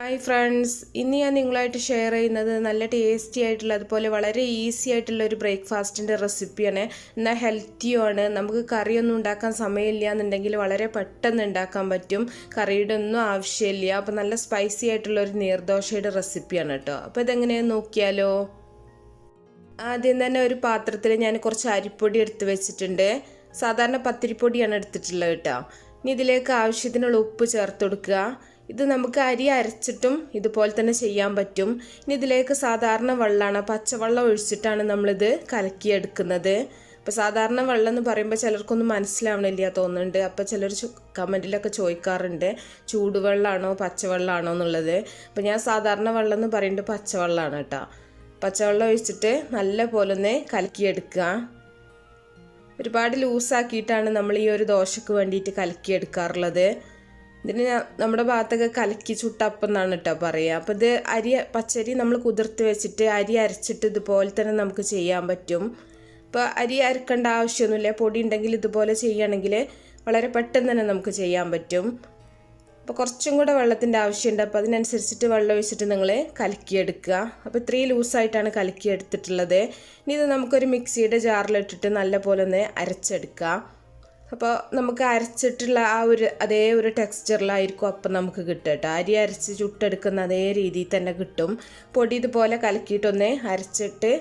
Hi friends ഇന്ന് ഞാൻ നിങ്ങളായിട്ട് ഷെയർ ചെയ്യുന്നത് നല്ല ടേസ്റ്റി ആയിട്ടുള്ള അതുപോലെ വളരെ ഈസി ആയിട്ടുള്ള ഒരു ബ്രേക്ക്ഫാസ്റ്റിന്റെ റെസിപ്പിയാണ് എന്നാൽ ഹെൽത്തിയുമാണ് നമുക്ക് കറിയൊന്നും ഉണ്ടാക്കാൻ സമയമില്ല എന്നുണ്ടെങ്കിൽ വളരെ പെട്ടെന്ന് ഉണ്ടാക്കാൻ പറ്റും. കറിയുടെ ഒന്നും ആവശ്യമില്ല. അപ്പോൾ നല്ല സ്പൈസി ആയിട്ടുള്ള ഒരു നീർദോശയുടെ റെസിപ്പിയാണ് കേട്ടോ. അപ്പോൾ ഇതെങ്ങനെയാണെന്ന് നോക്കിയാലോ? ആദ്യം തന്നെ ഒരു പാത്രത്തിൽ ഞാൻ കുറച്ച് അരിപ്പൊടി എടുത്ത് വെച്ചിട്ടുണ്ട്. സാധാരണ പത്തിരിപ്പൊടിയാണ് എടുത്തിട്ടുള്ളത് കേട്ടോ. ഇനി ഇതിലേക്ക് ആവശ്യത്തിനുള്ള ഉപ്പ് ചേർത്ത് കൊടുക്കുക. ഇത് നമുക്ക് അരി അരച്ചിട്ടും ഇതുപോലെ തന്നെ ചെയ്യാൻ പറ്റും. ഇനി ഇതിലേക്ക് സാധാരണ വെള്ളമാണ് പച്ചവെള്ളം ഒഴിച്ചിട്ടാണ് നമ്മളിത് കലക്കിയെടുക്കുന്നത്. അപ്പോൾ സാധാരണ വെള്ളം എന്ന് പറയുമ്പോൾ ചിലർക്കൊന്നും മനസ്സിലാവണില്ല തോന്നുന്നുണ്ട്. അപ്പോൾ ചിലർ കമന്റിലൊക്കെ ചോദിക്കാറുണ്ട് ചൂടുവെള്ളമാണോ പച്ചവെള്ളമാണോ എന്നുള്ളത്? അപ്പോൾ ഞാൻ സാധാരണ വെള്ളം എന്ന് പറയുന്നത് പച്ചവെള്ളമാണ് കേട്ടോ. പച്ചവെള്ളം ഒഴിച്ചിട്ട് നല്ല പോലെ ഒന്ന് കലക്കിയെടുക്കുക. ഒരുപാട് ലൂസാക്കിയിട്ടാണ് നമ്മൾ ഈ ഒരു ദോശയ്ക്ക് വേണ്ടിയിട്ട് കലക്കിയെടുക്കാറുള്ളത്. ഇതിന് നമ്മുടെ ഭാഗത്തൊക്കെ കലക്കി ചുട്ടപ്പം എന്നാണ് കേട്ടോ പറയുക അപ്പോൾ ഇത് അരി പച്ചരി നമ്മൾ കുതിർത്ത് വെച്ചിട്ട് അരി അരച്ചിട്ട് ഇതുപോലെ തന്നെ നമുക്ക് ചെയ്യാൻ പറ്റും. ഇപ്പോൾ അരി അരക്കേണ്ട ആവശ്യമൊന്നുമില്ല പൊടി ഉണ്ടെങ്കിൽ ഇതുപോലെ ചെയ്യുകയാണെങ്കിൽ വളരെ പെട്ടെന്ന് തന്നെ നമുക്ക് ചെയ്യാൻ പറ്റും. അപ്പോൾ കുറച്ചും കൂടെ വെള്ളത്തിന്റെ ആവശ്യമുണ്ട് അപ്പോൾ അതിനനുസരിച്ചിട്ട് വെള്ളം ഒഴിച്ചിട്ട് നിങ്ങൾ കലക്കിയെടുക്കുക. അപ്പോൾ ഇത്രയും ലൂസായിട്ടാണ് കലക്കിയെടുത്തിട്ടുള്ളത്. ഇനി ഇത് നമുക്കൊരു മിക്സിയുടെ ജാറിലിട്ടിട്ട് നല്ല പോലെ ഒന്ന് അരച്ചെടുക്കുക. അപ്പോൾ നമുക്ക് അരച്ചിട്ടുള്ള ആ ഒരു അതേ ഒരു ടെക്സ്ചറിലായിരിക്കും അപ്പം നമുക്ക് കിട്ടുക കേട്ടോ. അരി അരച്ച് ചുട്ടെടുക്കുന്ന അതേ രീതിയിൽ തന്നെ കിട്ടും. പൊടി ഇതുപോലെ കലക്കിയിട്ടൊന്ന് അരച്ചിട്ട്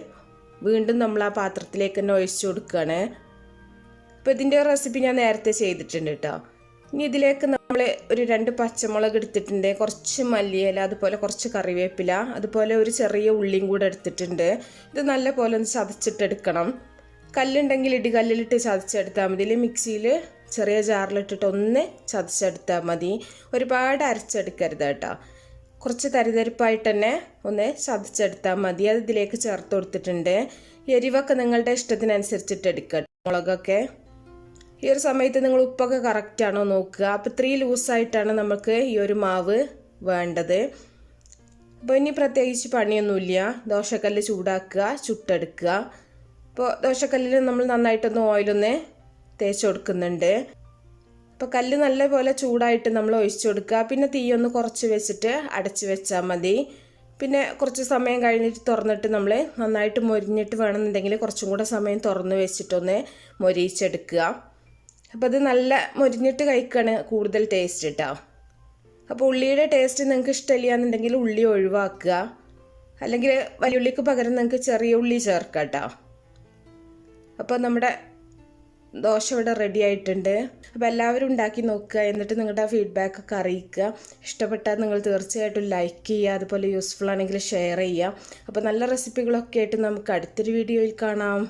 വീണ്ടും നമ്മൾ ആ പാത്രത്തിലേക്ക് തന്നെ ഒഴിച്ച് കൊടുക്കുകയാണ്. അപ്പോൾ ഇതിന്റെ റെസിപ്പി ഞാൻ നേരത്തെ ചെയ്തിട്ടുണ്ട് കേട്ടോ. ഇനി ഇതിലേക്ക് നമ്മൾ ഒരു രണ്ട് പച്ചമുളക് എടുത്തിട്ടുണ്ട്. കുറച്ച് മല്ലിയില അതുപോലെ കുറച്ച് കറിവേപ്പില അതുപോലെ ഒരു ചെറിയ ഉള്ളിയും കൂടെ എടുത്തിട്ടുണ്ട്. ഇത് നല്ല പോലെ ഒന്ന് ചതച്ചിട്ടെടുക്കണം. കല്ലുണ്ടെങ്കിൽ ഇടികല്ലിലിട്ട് ചതച്ചെടുത്താൽ മതി. ഇല്ലെങ്കിൽ മിക്സിയിൽ ചെറിയ ജാറിലിട്ടിട്ട് ഒന്ന് ചതച്ചെടുത്താൽ മതി. ഒരുപാട് അരച്ചെടുക്കരുത് കേട്ടോ. കുറച്ച് തരിതരിപ്പായിട്ട് തന്നെ ഒന്ന് ചതച്ചെടുത്താൽ മതി. അത് ഇതിലേക്ക് ചേർത്ത് കൊടുത്തിട്ടുണ്ട്. എരിവൊക്കെ നിങ്ങളുടെ ഇഷ്ടത്തിനനുസരിച്ചിട്ട് എടുക്കുക മുളകൊക്കെ. ഈ ഒരു സമയത്ത് നിങ്ങൾ ഉപ്പൊക്കെ കറക്റ്റാണോ നോക്കുക. അപ്പോൾ ഇത്രയും ലൂസായിട്ടാണ് നമുക്ക് ഈ ഒരു മാവ് വേണ്ടത്. അപ്പോൾ ഇനി പ്രത്യേകിച്ച് പണിയൊന്നുമില്ല. ദോശക്കല്ല് ചൂടാക്കുക ചുട്ടെടുക്കുക. അപ്പോൾ ദോശക്കല്ലിൽ നമ്മൾ നന്നായിട്ടൊന്ന് ഓയിലൊന്ന് തേച്ച് കൊടുക്കുന്നുണ്ട് അപ്പോൾ കല്ല് നല്ലപോലെ ചൂടായിട്ട് നമ്മൾ ഒഴിച്ചു കൊടുക്കുക പിന്നെ തീയൊന്ന് കുറച്ച് വെച്ചിട്ട് അടച്ച് വെച്ചാൽ മതി. പിന്നെ കുറച്ച് സമയം കഴിഞ്ഞിട്ട് തുറന്നിട്ട് നമ്മൾ നന്നായിട്ട് മൊരിഞ്ഞിട്ട് വേണമെന്നുണ്ടെങ്കിൽ കുറച്ചും കൂടെ സമയം തുറന്ന് വെച്ചിട്ടൊന്ന് മൊരിയിച്ചെടുക്കുക. അപ്പോൾ അത് നല്ല മൊരിഞ്ഞിട്ട് കഴിക്കുകയാണ് കൂടുതൽ ടേസ്റ്റ് കേട്ടോ അപ്പോൾ ഉള്ളിയുടെ ടേസ്റ്റ് നിങ്ങൾക്ക് ഇഷ്ടമില്ല എന്നുണ്ടെങ്കിൽ ഉള്ളി ഒഴിവാക്കുക. അല്ലെങ്കിൽ വലിയ ഉള്ളിക്ക് പകരം നിങ്ങൾക്ക് ചെറിയ ഉള്ളി ചേർക്കാം കേട്ടോ അപ്പോൾ നമ്മുടെ ദോശ ഇവിടെ റെഡി ആയിട്ടുണ്ട്. അപ്പോൾ എല്ലാവരും ഉണ്ടാക്കി നോക്കുക എന്നിട്ട് നിങ്ങളുടെ ഫീഡ്ബാക്ക് ഒക്കെ അറിയിക്കുക. ഇഷ്ടപ്പെട്ടാൽ നിങ്ങൾ തീർച്ചയായിട്ടും ലൈക്ക് ചെയ്യുക അതുപോലെ യൂസ്ഫുൾ ആണെങ്കിൽ ഷെയർ ചെയ്യുക. അപ്പോൾ നല്ല റെസിപ്പികളൊക്കെ ആയിട്ട് നമുക്ക് അടുത്തൊരു വീഡിയോയിൽ കാണാം.